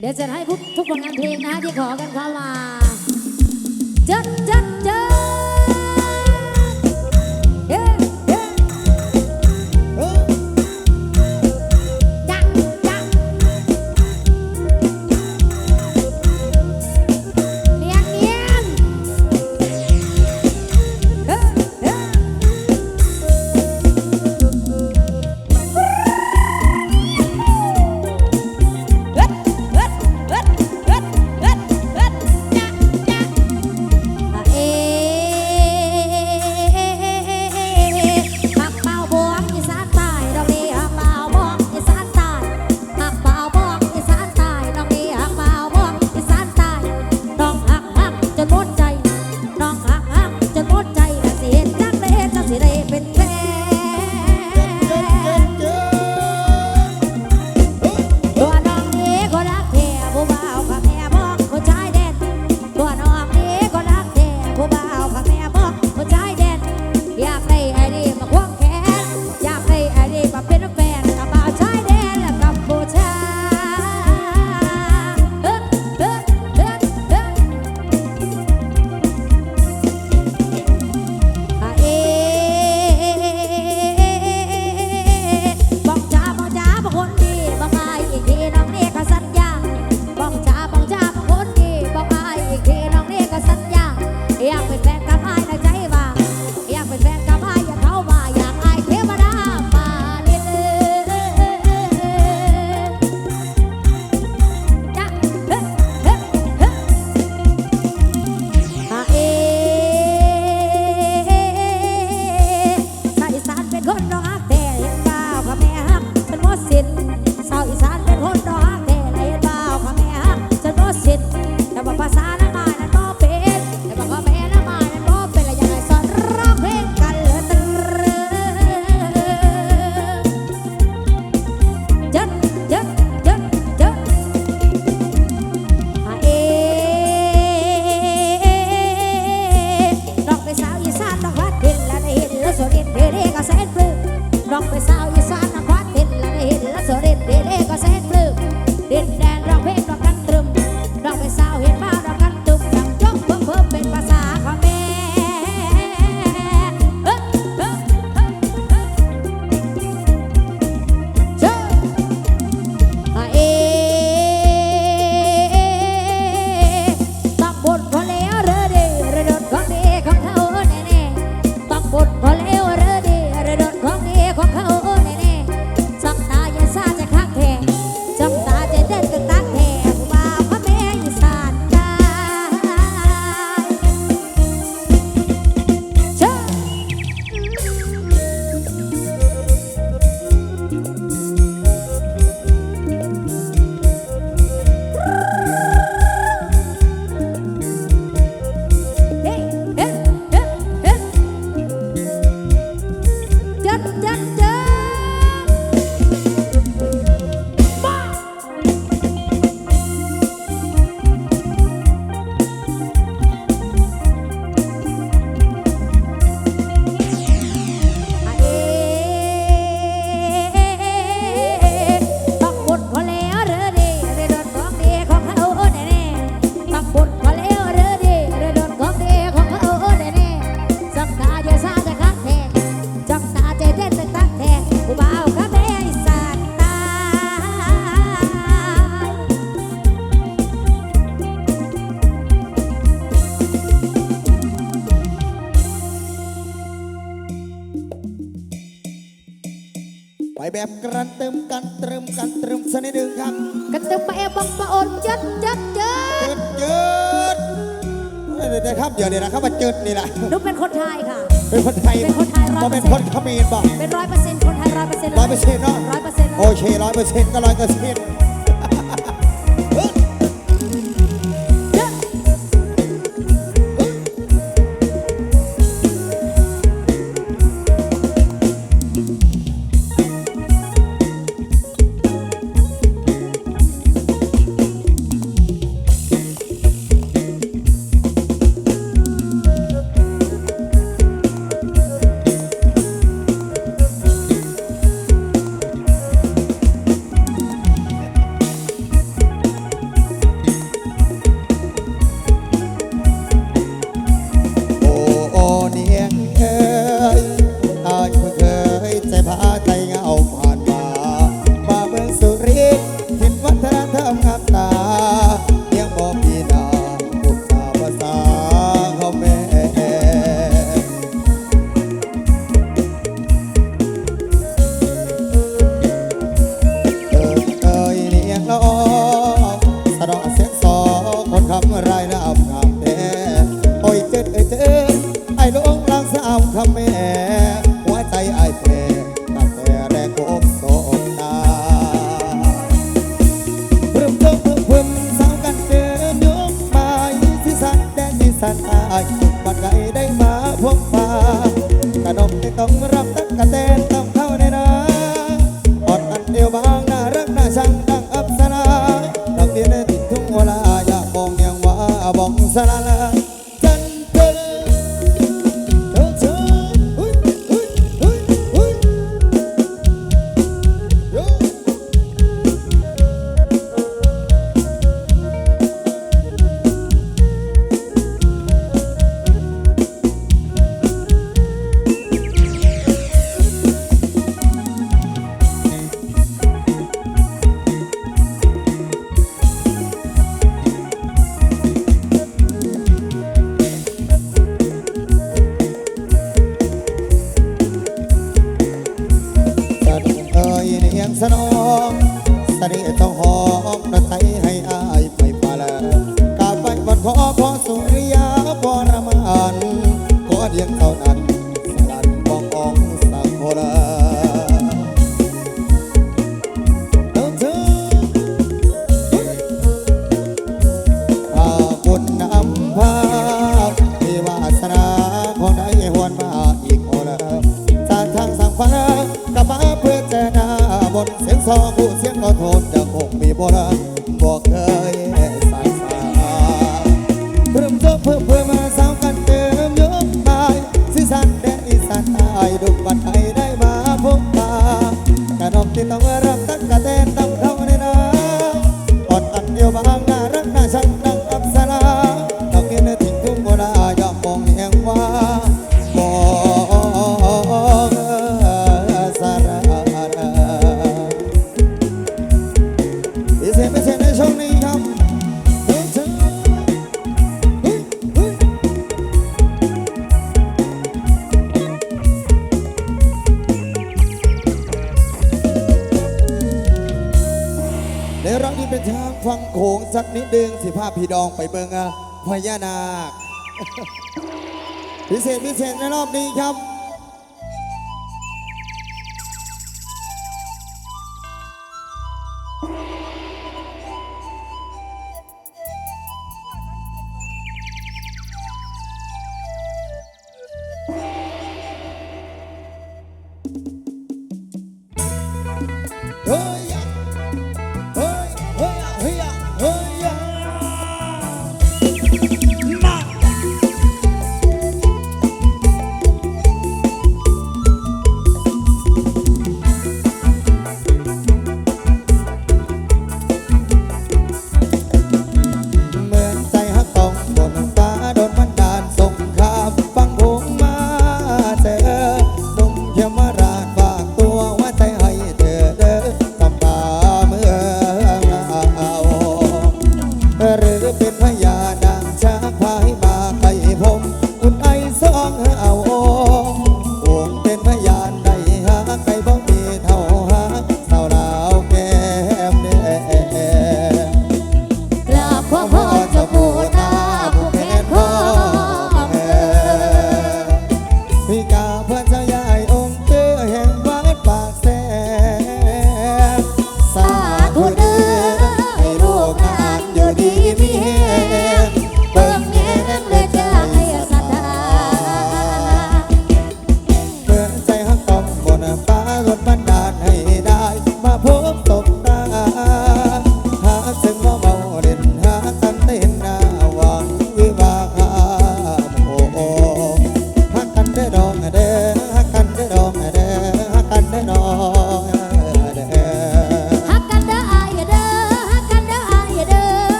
เดี๋ยวจะให้ทุกคนงานเพลงนะที่ขอกันเข้ามาจัดจัด บกระเติมกันเติมกันเติมสักนิดหนึ่งครับกันเติมมาแอบบังปะอดจัดจัดจัดเจิดเดี๋ยวครับเดี๋ยวนี่นะครับมาเจิดนี่แหละนุ๊กเป็นคนไทยค่ะ เป็นคนไทยเป็นคนไทยร้อยเปอร์เซ็นต์เป็นคนเขมรบอเป็นร้อยเปอร์เซ็นต์คนไทยร้อยเปอร์เซ็นต์ร้อยเปอร์เซ็นต์เนาะร้อยเปอร์เซ็นต์โอเคร้อยเปอร์เซ็นต์ก็ร้อยเปอร์เซ็นต์ บองสลาล ซอกูเสียงขอโทษดังหงมีโบราณ โขงสักนิดดึงสิภาพพี่ดองไปเบิงพญานาค พิเศษพิเศษในรอบนี้ครับ